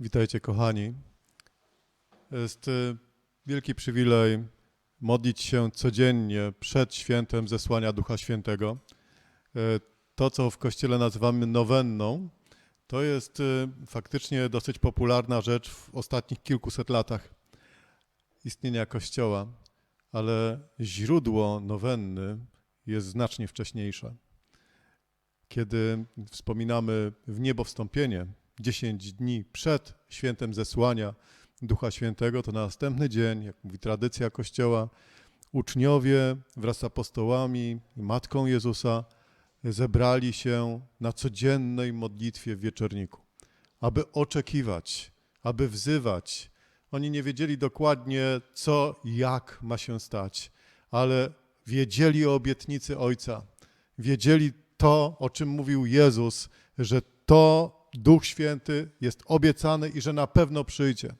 Witajcie, kochani. Jest y, wielki przywilej modlić się codziennie przed świętem zesłania Ducha Świętego. Y, To, co w Kościele nazywamy nowenną, to jest y, faktycznie dosyć popularna rzecz w ostatnich kilkuset latach istnienia Kościoła, ale źródło nowenny jest znacznie wcześniejsze. Kiedy wspominamy w niebo wstąpienie, 10 dni przed świętem zesłania Ducha Świętego, to na następny dzień, jak mówi tradycja Kościoła, uczniowie wraz z apostołami i Matką Jezusa zebrali się na codziennej modlitwie w wieczorniku, aby oczekiwać, aby wzywać. Oni nie wiedzieli dokładnie, co jak ma się stać, ale wiedzieli o obietnicy Ojca, wiedzieli to, o czym mówił Jezus, że to Duch Święty jest obiecany i że na pewno przyjdzie.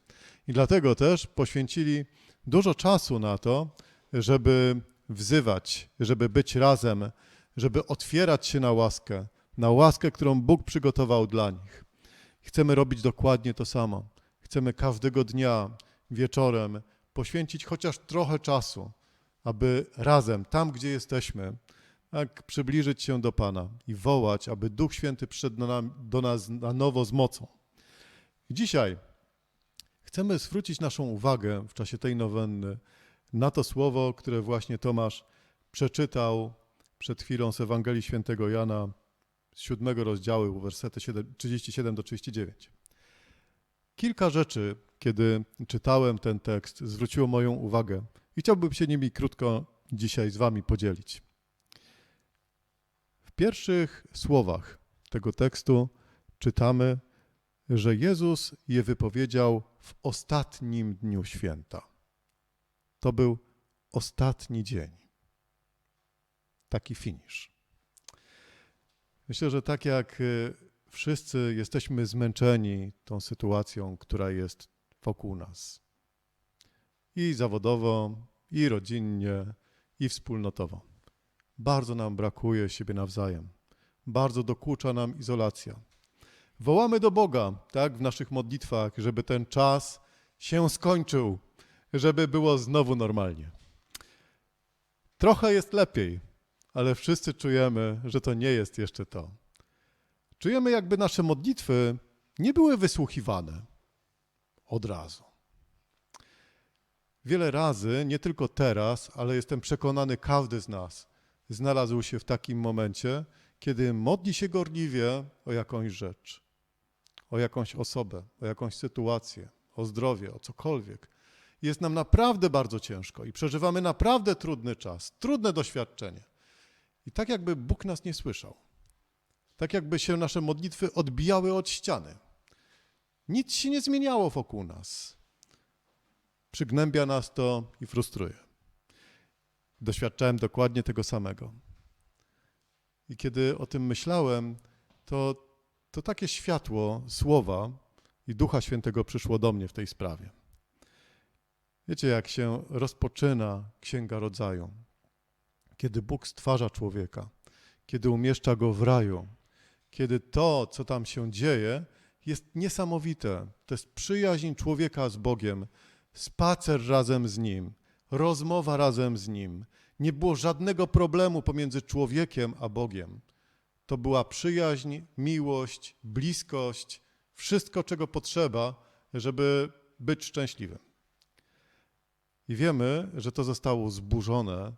I dlatego też poświęcili dużo czasu na to, żeby wzywać, żeby być razem, żeby otwierać się na łaskę, na łaskę, którą Bóg przygotował dla nich. Chcemy robić dokładnie to samo. Chcemy każdego dnia wieczorem poświęcić chociaż trochę czasu, aby razem, tam gdzie jesteśmy, tak przybliżyć się do Pana i wołać, aby Duch Święty przyszedł do, nas na nowo z mocą. Dzisiaj chcemy zwrócić naszą uwagę w czasie tej nowenny na to słowo, które właśnie Tomasz przeczytał przed chwilą z Ewangelii Świętego Jana z siódmego rozdziału, wersety 7 37 do 39. Kilka rzeczy, kiedy czytałem ten tekst, zwróciło moją uwagę i chciałbym się nimi krótko dzisiaj z Wami podzielić. Pierwszych słowach tego tekstu czytamy, że Jezus je wypowiedział w ostatnim dniu święta. To był ostatni dzień. Taki finisz. Myślę, że tak jak y, wszyscy jesteśmy zmęczeni tą sytuacją, która jest wokół nas. I zawodowo, i rodzinnie, i wspólnotowo. Bardzo nam brakuje siebie nawzajem. Bardzo dokucza nam izolacja. Wołamy do Boga, tak, w naszych modlitwach, żeby ten czas się skończył, żeby było znowu normalnie. Trochę jest lepiej, ale wszyscy czujemy, że to nie jest jeszcze to. Czujemy, jakby nasze modlitwy nie były wysłuchiwane od razu. Wiele razy, nie tylko teraz, ale jestem przekonany, każdy z nas znalazł się w takim momencie, kiedy modli się gorliwie o jakąś rzecz, o jakąś osobę, o jakąś sytuację, o zdrowie, o cokolwiek. Jest nam naprawdę bardzo ciężko i przeżywamy naprawdę trudny czas, trudne doświadczenie. I tak jakby Bóg nas nie słyszał. Tak jakby się nasze modlitwy odbijały od ściany. Nic się nie zmieniało wokół nas. Przygnębia nas to i frustruje. Doświadczałem dokładnie tego samego. I kiedy o tym myślałem, to, to takie światło słowa i Ducha Świętego przyszło do mnie w tej sprawie. Wiecie, jak się rozpoczyna Księga Rodzaju, kiedy Bóg stwarza człowieka, kiedy umieszcza go w raju, kiedy to, co tam się dzieje, jest niesamowite. To jest przyjaźń człowieka z Bogiem, spacer razem z Nim, rozmowa razem z Nim. Nie było żadnego problemu pomiędzy człowiekiem a Bogiem. To była przyjaźń, miłość, bliskość, wszystko, czego potrzeba, żeby być szczęśliwym. I wiemy, że to zostało zburzone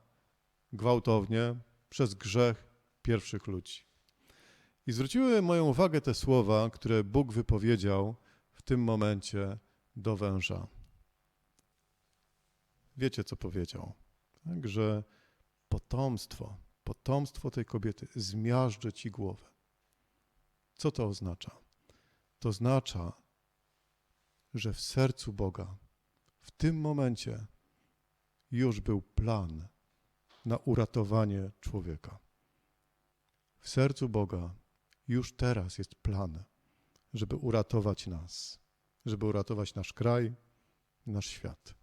gwałtownie przez grzech pierwszych ludzi. I zwróciły moją uwagę te słowa, które Bóg wypowiedział w tym momencie do węża. Wiecie, co powiedział? Tak, że potomstwo, potomstwo tej kobiety zmiażdży ci głowę. Co to oznacza? To oznacza, że w sercu Boga w tym momencie już był plan na uratowanie człowieka. W sercu Boga już teraz jest plan, żeby uratować nas, żeby uratować nasz kraj, nasz świat,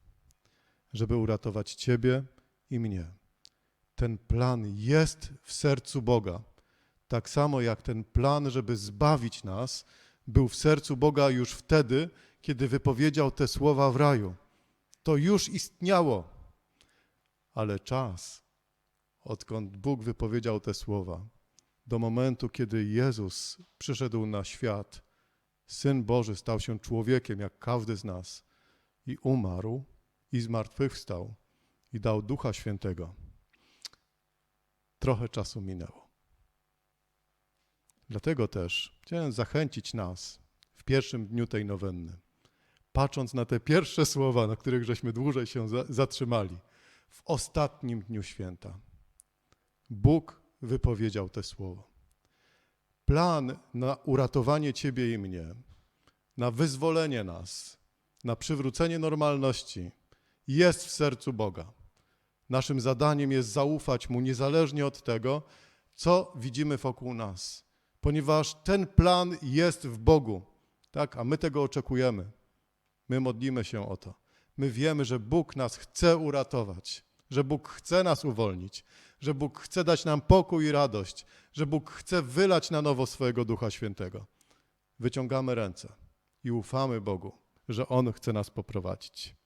żeby uratować Ciebie i mnie. Ten plan jest w sercu Boga. Tak samo jak ten plan, żeby zbawić nas, był w sercu Boga już wtedy, kiedy wypowiedział te słowa w raju. To już istniało. Ale czas, odkąd Bóg wypowiedział te słowa, do momentu, kiedy Jezus przyszedł na świat, Syn Boży stał się człowiekiem jak każdy z nas i umarł i zmartwychwstał i dał Ducha Świętego. Trochę czasu minęło. Dlatego też chciałem zachęcić nas w pierwszym dniu tej nowenny, patrząc na te pierwsze słowa, na których żeśmy dłużej się za- zatrzymali, w ostatnim dniu święta. Bóg wypowiedział te słowa. Plan na uratowanie Ciebie i mnie, na wyzwolenie nas, na przywrócenie normalności jest w sercu Boga. Naszym zadaniem jest zaufać Mu niezależnie od tego, co widzimy wokół nas, ponieważ ten plan jest w Bogu, tak? A my tego oczekujemy. My modlimy się o to. My wiemy, że Bóg nas chce uratować, że Bóg chce nas uwolnić, że Bóg chce dać nam pokój i radość, że Bóg chce wylać na nowo swojego Ducha Świętego. Wyciągamy ręce i ufamy Bogu, że On chce nas poprowadzić.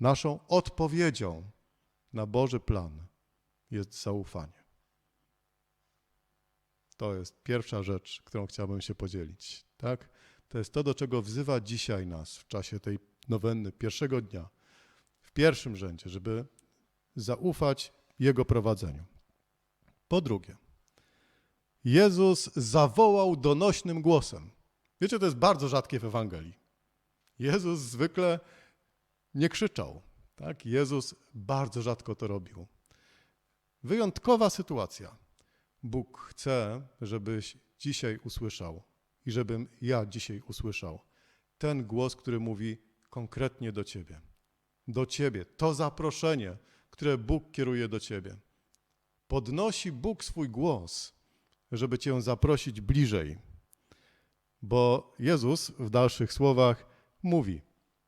Naszą odpowiedzią na Boży plan jest zaufanie. To jest pierwsza rzecz, którą chciałbym się podzielić. Tak? To jest to, do czego wzywa dzisiaj nas w czasie tej nowenny, pierwszego dnia, w pierwszym rzędzie, żeby zaufać Jego prowadzeniu. Po drugie, Jezus zawołał donośnym głosem. Wiecie, to jest bardzo rzadkie w Ewangelii. Jezus zwykle nie krzyczał. Tak? Jezus bardzo rzadko to robił. Wyjątkowa sytuacja. Bóg chce, żebyś dzisiaj usłyszał i żebym ja dzisiaj usłyszał ten głos, który mówi konkretnie do ciebie. Do ciebie. To zaproszenie, które Bóg kieruje do ciebie. Podnosi Bóg swój głos, żeby cię zaprosić bliżej. Bo Jezus w dalszych słowach mówi: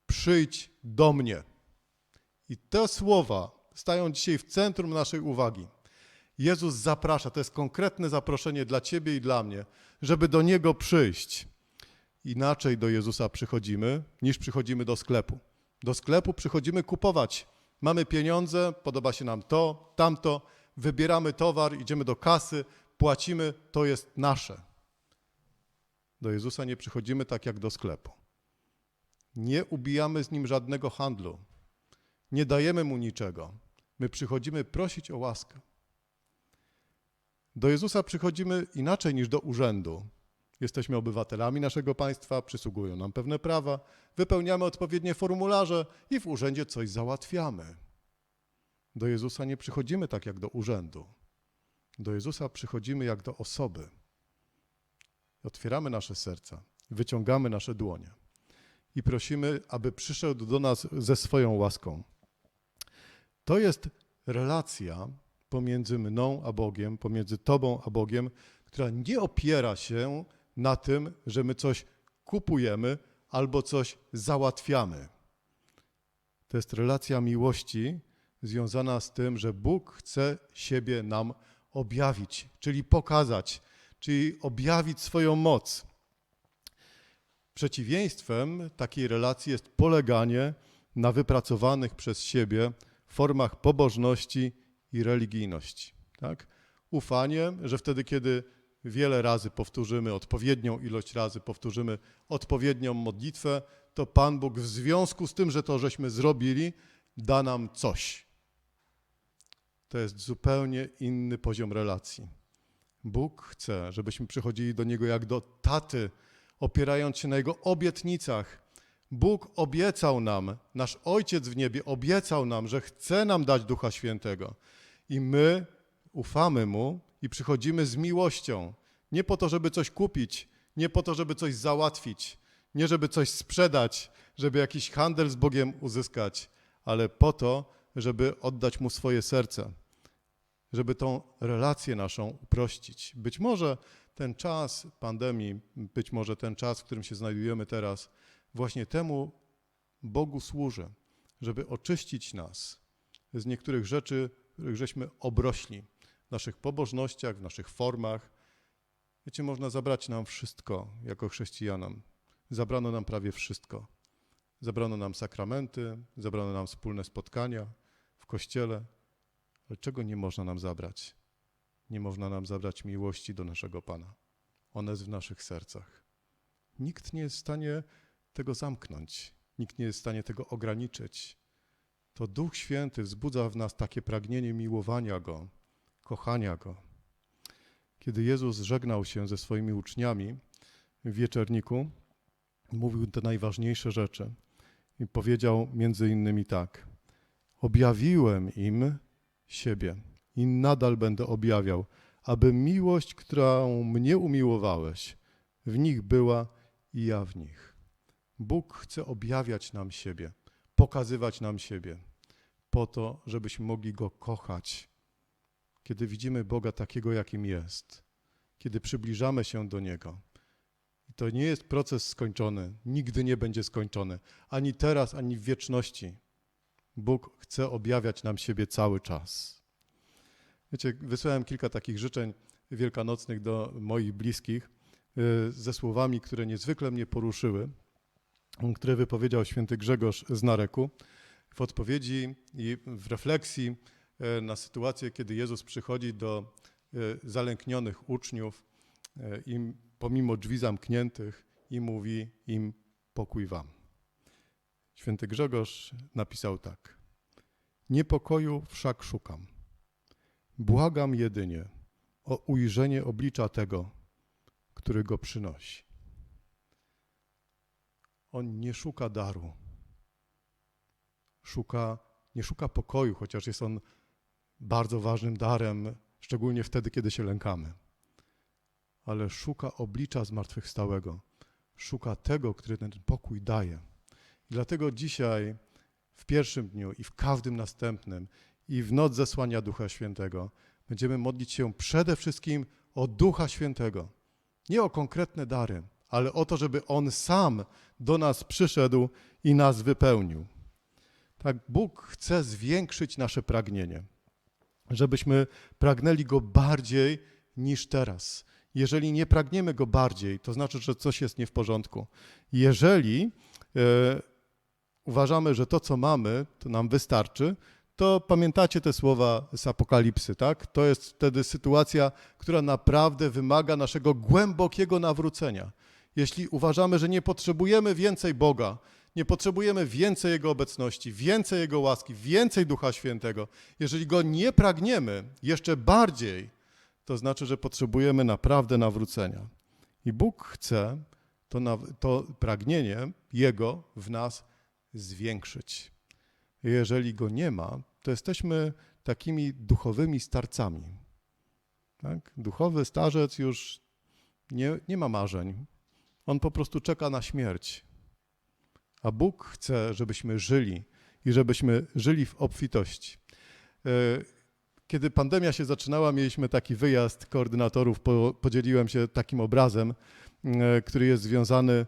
Przyjdź do mnie. I te słowa stają dzisiaj w centrum naszej uwagi. Jezus zaprasza, to jest konkretne zaproszenie dla Ciebie i dla mnie, żeby do Niego przyjść. Inaczej do Jezusa przychodzimy, niż przychodzimy do sklepu. Do sklepu przychodzimy kupować. Mamy pieniądze, podoba się nam to, tamto, wybieramy towar, idziemy do kasy, płacimy, to jest nasze. Do Jezusa nie przychodzimy tak jak do sklepu. Nie ubijamy z Nim żadnego handlu. Nie dajemy Mu niczego. My przychodzimy prosić o łaskę. Do Jezusa przychodzimy inaczej niż do urzędu. Jesteśmy obywatelami naszego państwa, przysługują nam pewne prawa, wypełniamy odpowiednie formularze i w urzędzie coś załatwiamy. Do Jezusa nie przychodzimy tak jak do urzędu. Do Jezusa przychodzimy jak do osoby. Otwieramy nasze serca, wyciągamy nasze dłonie i prosimy, aby przyszedł do nas ze swoją łaską. To jest relacja pomiędzy mną a Bogiem, pomiędzy Tobą a Bogiem, która nie opiera się na tym, że my coś kupujemy albo coś załatwiamy. To jest relacja miłości związana z tym, że Bóg chce siebie nam objawić, czyli pokazać, czyli objawić swoją moc. Przeciwieństwem takiej relacji jest poleganie na wypracowanych przez siebie formach pobożności i religijności. Tak? Ufanie, że wtedy, kiedy wiele razy powtórzymy, odpowiednią ilość razy powtórzymy odpowiednią modlitwę, to Pan Bóg w związku z tym, że to żeśmy zrobili, da nam coś. To jest zupełnie inny poziom relacji. Bóg chce, żebyśmy przychodzili do Niego jak do taty, opierając się na Jego obietnicach. Bóg obiecał nam, nasz Ojciec w niebie obiecał nam, że chce nam dać Ducha Świętego. I my ufamy Mu i przychodzimy z miłością. Nie po to, żeby coś kupić, nie po to, żeby coś załatwić, nie żeby coś sprzedać, żeby jakiś handel z Bogiem uzyskać, ale po to, żeby oddać Mu swoje serce, żeby tą relację naszą uprościć. Być może ten czas pandemii, być może ten czas, w którym się znajdujemy teraz, właśnie temu Bogu służy, żeby oczyścić nas z niektórych rzeczy, których żeśmy obrośli w naszych pobożnościach, w naszych formach. Wiecie, można zabrać nam wszystko jako chrześcijanom. Zabrano nam prawie wszystko. Zabrano nam sakramenty, zabrano nam wspólne spotkania w kościele. Ale czego nie można nam zabrać? Nie można nam zabrać miłości do naszego Pana. Ona jest w naszych sercach. Nikt nie jest w stanie tego zamknąć, nikt nie jest w stanie tego ograniczyć. To Duch Święty wzbudza w nas takie pragnienie miłowania Go, kochania Go. Kiedy Jezus żegnał się ze swoimi uczniami w wieczerniku, mówił te najważniejsze rzeczy i powiedział między innymi tak: Objawiłem im siebie i nadal będę objawiał, aby miłość, którą mnie umiłowałeś, w nich była i ja w nich. Bóg chce objawiać nam siebie, pokazywać nam siebie, po to, żebyśmy mogli Go kochać. Kiedy widzimy Boga takiego, jakim jest, kiedy przybliżamy się do Niego. To nie jest proces skończony, nigdy nie będzie skończony, ani teraz, ani w wieczności. Bóg chce objawiać nam siebie cały czas. Wiecie, wysłałem kilka takich życzeń wielkanocnych do moich bliskich y, ze słowami, które niezwykle mnie poruszyły, które wypowiedział święty Grzegorz z Nareku w odpowiedzi i w refleksji y, na sytuację, kiedy Jezus przychodzi do y, zalęknionych uczniów i pomimo drzwi zamkniętych i mówi im pokój wam. Święty Grzegorz napisał tak: Niepokoju wszak szukam. Błagam jedynie o ujrzenie oblicza tego, który go przynosi. On nie szuka daru. Szuka, nie szuka pokoju, chociaż jest on bardzo ważnym darem, szczególnie wtedy, kiedy się lękamy. Ale szuka oblicza zmartwychwstałego. Szuka tego, który ten pokój daje. I dlatego dzisiaj, w pierwszym dniu i w każdym następnym, i w noc zesłania Ducha Świętego, będziemy modlić się przede wszystkim o Ducha Świętego. Nie o konkretne dary, ale o to, żeby On sam do nas przyszedł i nas wypełnił. Tak, Bóg chce zwiększyć nasze pragnienie, żebyśmy pragnęli Go bardziej niż teraz. Jeżeli nie pragniemy Go bardziej, to znaczy, że coś jest nie w porządku. Jeżeli e, uważamy, że to, co mamy, to nam wystarczy, to pamiętacie te słowa z Apokalipsy, tak? To jest wtedy sytuacja, która naprawdę wymaga naszego głębokiego nawrócenia. Jeśli uważamy, że nie potrzebujemy więcej Boga, nie potrzebujemy więcej Jego obecności, więcej Jego łaski, więcej Ducha Świętego, jeżeli Go nie pragniemy jeszcze bardziej, to znaczy, że potrzebujemy naprawdę nawrócenia. I Bóg chce to, to pragnienie Jego w nas zwiększyć. Jeżeli Go nie ma, to jesteśmy takimi duchowymi starcami. Tak? Duchowy starzec już nie, nie ma marzeń. On po prostu czeka na śmierć. A Bóg chce, żebyśmy żyli i żebyśmy żyli w obfitości. E, kiedy pandemia się zaczynała, mieliśmy taki wyjazd koordynatorów, podzieliłem się takim obrazem, e, który jest związany e,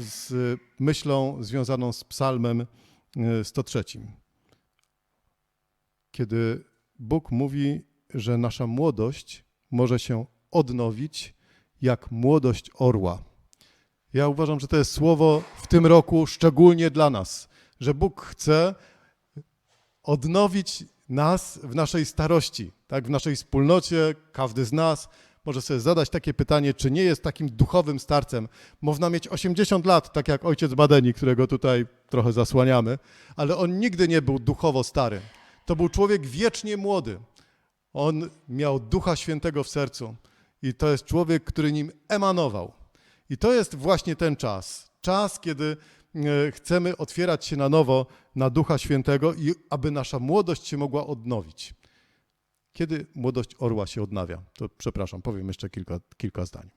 z myślą związaną z psalmem 103 kiedy Bóg mówi, że nasza młodość może się odnowić jak młodość orła. Ja uważam, że to jest słowo w tym roku szczególnie dla nas, że Bóg chce odnowić nas w naszej starości, tak, w naszej wspólnocie, każdy z nas może sobie zadać takie pytanie, czy nie jest takim duchowym starcem. Można mieć 80 lat, tak jak ojciec Badeni, którego tutaj trochę zasłaniamy, ale on nigdy nie był duchowo stary. To był człowiek wiecznie młody. On miał Ducha Świętego w sercu i to jest człowiek, który nim emanował. I to jest właśnie ten czas. Czas, kiedy e, chcemy otwierać się na nowo na Ducha Świętego i aby nasza młodość się mogła odnowić. Kiedy młodość orła się odnawia? To przepraszam, powiem jeszcze kilka, kilka zdań.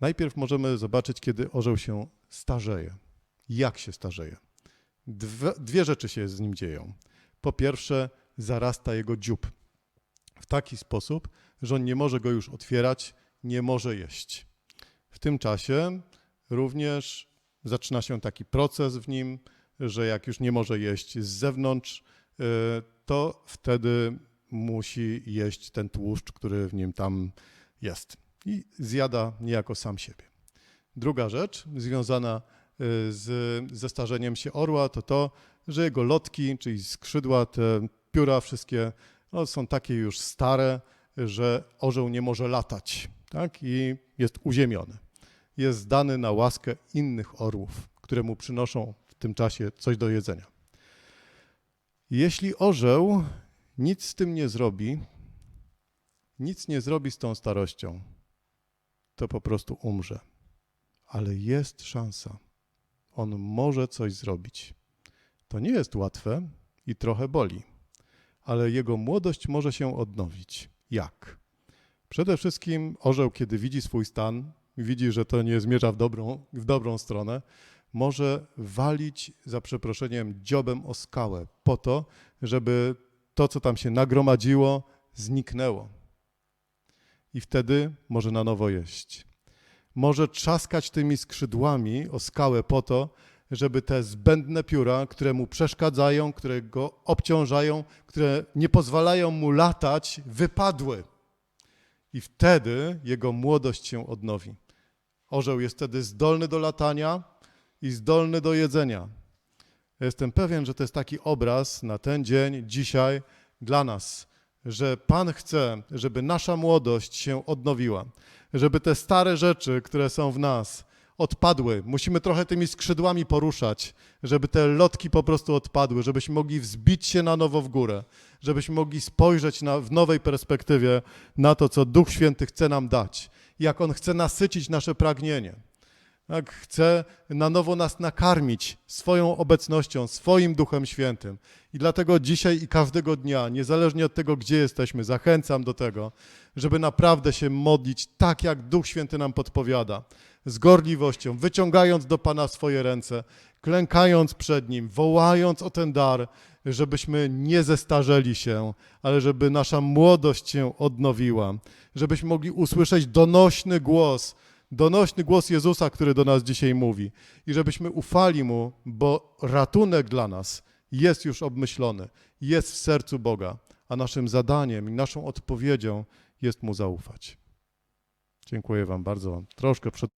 Najpierw możemy zobaczyć, kiedy orzeł się starzeje. Jak się starzeje? Dwie, dwie rzeczy się z nim dzieją. Po pierwsze, zarasta jego dziób w taki sposób, że on nie może go już otwierać, nie może jeść. W tym czasie również zaczyna się taki proces w nim, że jak już nie może jeść z zewnątrz, y, to wtedy musi jeść ten tłuszcz, który w nim tam jest i zjada niejako sam siebie. Druga rzecz związana y, z zestarzeniem się orła to to, że jego lotki, czyli skrzydła, te pióra wszystkie no, są takie już stare, że orzeł nie może latać tak? i jest uziemiony. Jest zdany na łaskę innych orłów, które mu przynoszą w tym czasie coś do jedzenia. Jeśli orzeł nic z tym nie zrobi, nic nie zrobi z tą starością, to po prostu umrze. Ale jest szansa. On może coś zrobić. To nie jest łatwe i trochę boli, ale jego młodość może się odnowić. Jak? Przede wszystkim orzeł, kiedy widzi swój stan, widzi, że to nie zmierza w dobrą, w dobrą stronę, może walić za przeproszeniem dziobem o skałę po to, żeby to, co tam się nagromadziło, zniknęło. I wtedy może na nowo jeść. Może trzaskać tymi skrzydłami o skałę po to, żeby te zbędne pióra, które mu przeszkadzają, które go obciążają, które nie pozwalają mu latać, wypadły. I wtedy jego młodość się odnowi. Orzeł jest wtedy zdolny do latania i zdolny do jedzenia. Jestem pewien, że to jest taki obraz na ten dzień, dzisiaj dla nas, że Pan chce, żeby nasza młodość się odnowiła, żeby te stare rzeczy, które są w nas, odpadły. Musimy trochę tymi skrzydłami poruszać, żeby te lotki po prostu odpadły, żebyśmy mogli wzbić się na nowo w górę, żebyśmy mogli spojrzeć na, w nowej perspektywie na to, co Duch Święty chce nam dać, jak On chce nasycić nasze pragnienie. Tak, chce na nowo nas nakarmić swoją obecnością, swoim Duchem Świętym. I dlatego dzisiaj i każdego dnia, niezależnie od tego, gdzie jesteśmy, zachęcam do tego, żeby naprawdę się modlić tak, jak Duch Święty nam podpowiada, z gorliwością, wyciągając do Pana swoje ręce, klękając przed Nim, wołając o ten dar, żebyśmy nie zestarzeli się, ale żeby nasza młodość się odnowiła, żebyśmy mogli usłyszeć donośny głos, donośny głos Jezusa, który do nas dzisiaj mówi i żebyśmy ufali Mu, bo ratunek dla nas jest już obmyślony, jest w sercu Boga, a naszym zadaniem i naszą odpowiedzią jest Mu zaufać. Dziękuję Wam bardzo. Troszkę przed